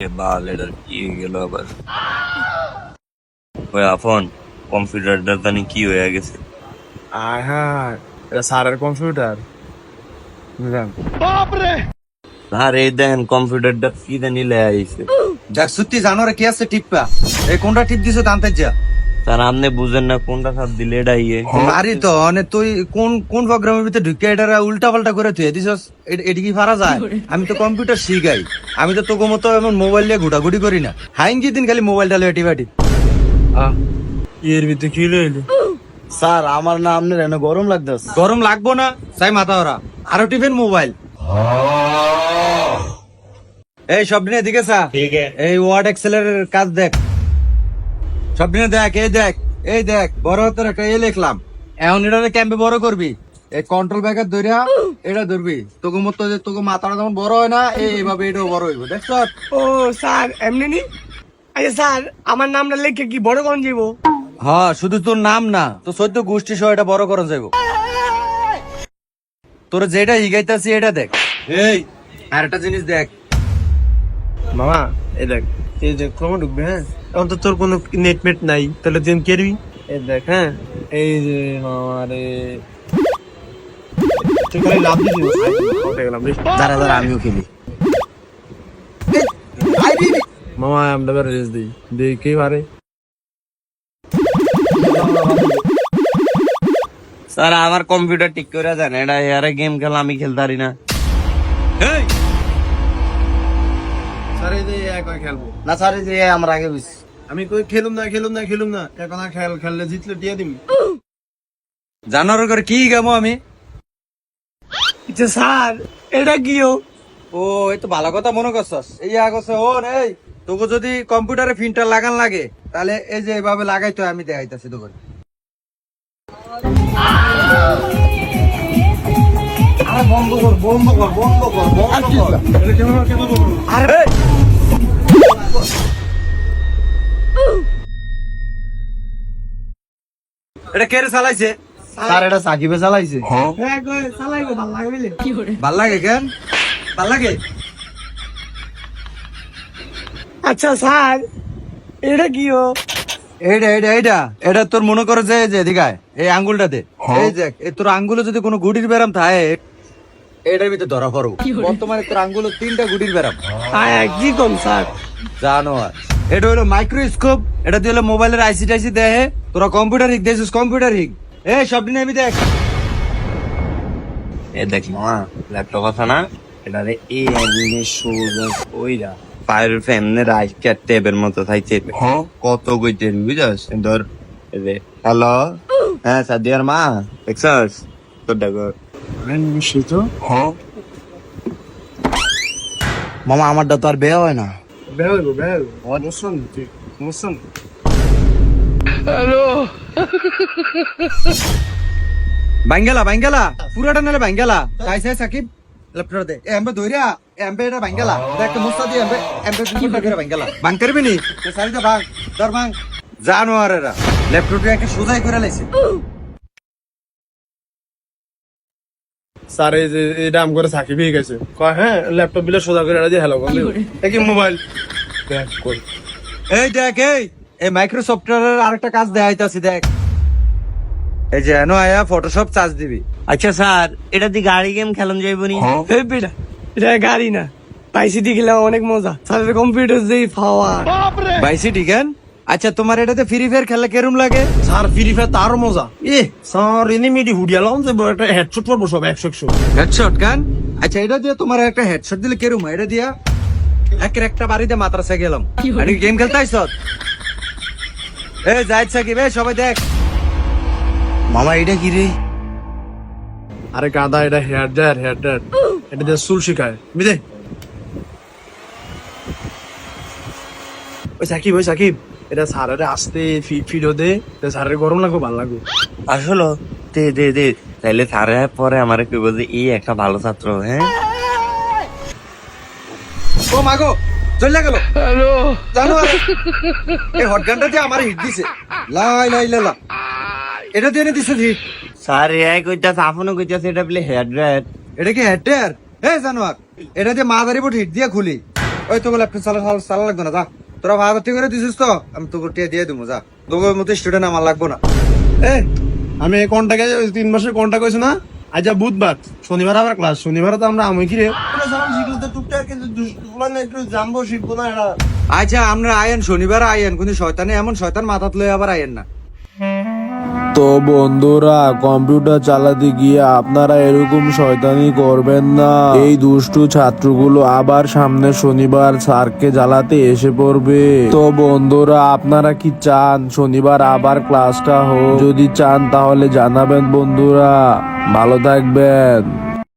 বাল এটা কি হয়ে গেল আবার ওই আফন কম্পিউটারটা জানি কি হয়ে গেছে আয় হ্যাঁ এটা সারের কম্পিউটার বুঝলাম আর এই দেখেন কি জানি লে আইছে দেখ সত্যি জানো রে কি আছে টিপা এই কোনটা টিপ দিছো জানতে যা তার আপনি বুঝেন না কোনটা সাপ দিলে এটা ইয়ে। আরে তো মানে তুই কোন কোন প্রোগ্রামের ভিতরে ঢুকে এটা উল্টা পাল্টা করে তুই? দিছস এটি কি পারা যায়? আমি তো কম্পিউটার শিখাই। আমি তো তোকে মতো এমন মোবাইল নিয়ে ঘুটাঘুটি করি না। হাইন দিন খালি মোবাইলটা লয়ে টিপাটি আহ এর ভিতরে কি লইলি স্যার আমার না আপনার এনে গরম লাগতেছে। গরম লাগবো না চাই মাথা ওরা। আরও টিফিন মোবাইল এই সব দিনে এদিকে স্যার এই ওয়ার্ড এক্সেলের কাজ দেখ। সব দিনে দেখ এই দেখ এই দেখ বড় হাতের একটা এ লিখলাম। এখন এটা ক্যাম্পে বড় করবি? এই কন্ট্রোল ব্যাগের ধরিয়া এটা ধরবি। তোকে মতো যে তোকে মাথাটা যেমন বড় হয় না এই- এইভাবে এটাও বড় হইব দেখছ ও স্যার এমনি নি? আচ্ছা স্যার আমার নামটা লিখে কি বড় কোন যাব হ্যাঁ শুধু তোর নাম না তো সদ্য গোষ্ঠী সহ এটা বড় করা যাইব। তোর যেটা হিগাইতাছি এটা দেখ। এই। আর একটা জিনিস দেখ মামা এই দেখ এই যে ক্রমে ঢুকবে হ্যাঁ? এখন তো তোর কোনো নেট মেট নাই তাহলে তুই কেরবি? এই দেখ হ্যাঁ? এই যে মামা রে। তুই খালি লাভ দিবি উঠে গেলাম রে। দাঁড়া দাঁড়া আমিও খেলি। মামা আমরা বের রেস দিই। দেখি পারে স্যার আমার কম্পিউটার ঠিক করে জানে এটা গেম খেলা আমি খেলতে পারি না। এই স্যার এই যে এক খেলব? না স্যার এই যে আমরা আগে বুঝছি। আমি কই খেলুম না খেলুম না খেলুম না। এখন আর খেল খেললে জিতলে দিয়ে দিবি জানোয়ার করে কি গামো আমি? আচ্ছা স্যার এটা কিও ও? এই তো ভালো কথা মনে করছস। এই আগছে ও এই। তোকে যদি কম্পিউটারে প্রিন্টার লাগান লাগে তাহলে এই যে এভাবে লাগাইতো আমি দেখাইতাছি তোকে। আরে বন্ধ কর বন্ধ কর বন্ধ কর বন্ধ কর। আরে এটা কে রে চালাইছে? স্যার এটা সাকিবে চালাইছে। হ্যাঁ। গো চালাই গো ভালো লাগে বুঝলে? ভালো লাগে কেন ভালো লাগে? আচ্ছা স্যার এটা কিও এইটা এইটা এইটা এটা তোর মনে করে যে যে এদিকায় এই আঙ্গুলটাতে এই দেখ তোর আঙ্গুলে যদি কোনো গুটির ব্যারাম থাকে এটার ভিতরে ধরা পড়ো। বর্তমানে তোর আঙ্গুলে তিনটা গুটির ব্যারাম। হ্যাঁ কি কম স্যার? জানো এটা হলো মাইক্রোস্কোপ এটা দিয়ে হলো মোবাইলের আইসি টাইসি দেহে তোরা কম্পিউটার হিক দেখছিস কম্পিউটার হিক এ সব দিন আমি দেখ। এ দেখ মামা ল্যাপটপ আছে না? এটা রে এই এমনি সোজা ওইরা। পায়ের ফেমনে রাইট টেবের মতো থাকছে কত কইতেন বুঝাস? ধর হ্যালো হ্যাঁ সাদিয়ার মা দেখছস? তোর দেখো নিশ্চয়ই তো মামা আমারটা তো আর বেয়া হয় না। মুসন বাঙ্গালা বাঙ্গালা পুরাটা নালে বাঙ্গালা। তাই সাই সাকিব ল্যাপটপ দে। এ এমবে দইরা এমবে এটা বাঙ্গালা। দেখ মুস্তা দি এমবে এমবে করে বাঙ্গালা। বাং করবি নি? তো সারিটা ভাগ ধর ভাগ জানোয়ারেরা ল্যাপটপটা একটা সোজাই করে লাইছে। স্যার এই যে এটা আম করে সাকিব হয়ে গেছে। কয় হ্যাঁ ল্যাপটপ বিলে সোজা করে এটা দিয়ে হ্যালো মোবাইল দেখ কই। এই দেখ এই এই মাইক্রোসফটের আরেকটা কাজ দেখাইতাছি দেখ। এই যে এনো আয়া ফটোশপ চার্জ দিবি। আচ্ছা স্যার এটা দিয়ে গাড়ি গেম খেলন যাইব নি? এই বেটা এটা গাড়ি না। পাইসিটি খেলে অনেক মজা। স্যারের কম্পিউটার যেই পাওয়ার বাইসি ঠিকান আচ্ছা তোমার এটাতে ফ্রি ফায়ার খেললে কেরম লাগে? স্যার ফ্রি ফায়ার তারও মজা। এ স্যার এনিমিটি হুডিয়ালাম যে একটা হেডশট পড়ব সব একশো একশো। হেডশট গান? আচ্ছা এটা দিয়ে তোমার একটা হেডশট দিলে কেরম হয়? এটা দিয়া একের একটা বাড়িতে মাদ্রাসা গেলাম। আমি গেম খেলতে আইস এ যাই সাকিব এ সবাই দেখ। মামা এটা কি রে? আরে গাদা এটা হেয়ার ড্রায়ার হেয়ার ড্রায়ার এটা দিয়ে চুল শিখায় বুঝলে? ওই সাকিব ওই সাকিব। এটা স্যারের আসতে ফিডো দে স্যারের গরম লাগবে ভালো লাগবে। আসলে দে দে দে তাইলে স্যারে পরে আমারে কইব যে এই একটা ভালো ছাত্র হ্যাঁ? ও মাগো চলে গেল হ্যালো। জানো এই হটগানটা দিয়ে আমার হিট দিছে। লাই লাই লাই লা। এটা দিয়ে দিছে হিট স্যার এআই কইতাছে আপনও কইতাছে এটা বলে হেয়ার ড্রায়ার এটা কি হেডটার এ জানোয়ার এটা দিয়ে মাদারি বোর্ড হিট দিয়ে খুলি। ওই তো ল্যাপটপ চালা চালা- চালা লাগবে না যা। তোরা ভাগ ঠিক করে দিছিস তো আমি তোকে টিয়া দিয়ে দিবো যা। তোকে মতো স্টুডেন্ট আমার লাগবো না। এ আমি এই কনটাকে তিন মাসের কনটা কইছি না? আজ বুধবার শনিবার আবার ক্লাস শনিবার তো আমরা আমি কি রে টুকটাক কিন্তু দুষ্টুগুলো না একটু জানব শিখব না এটা আচ্ছা আমরা আয়েন শনিবার আয়েন কিন্তু শয়তানে এমন শয়তান মাথাত লয়ে আবার আয়েন না। তো বন্ধুরা কম্পিউটার চালাতে গিয়ে আপনারা এরকম শয়তানি করবেন না। এই দুষ্টু ছাত্রগুলো আবার সামনে শনিবার স্যারকে জ্বালাতে এসে পড়বে। তো বন্ধুরা, আপনারা কি চান? শনিবার আবার ক্লাসটা হোক। যদি চান তাহলে জানাবেন বন্ধুরা। ভালো থাকবেন।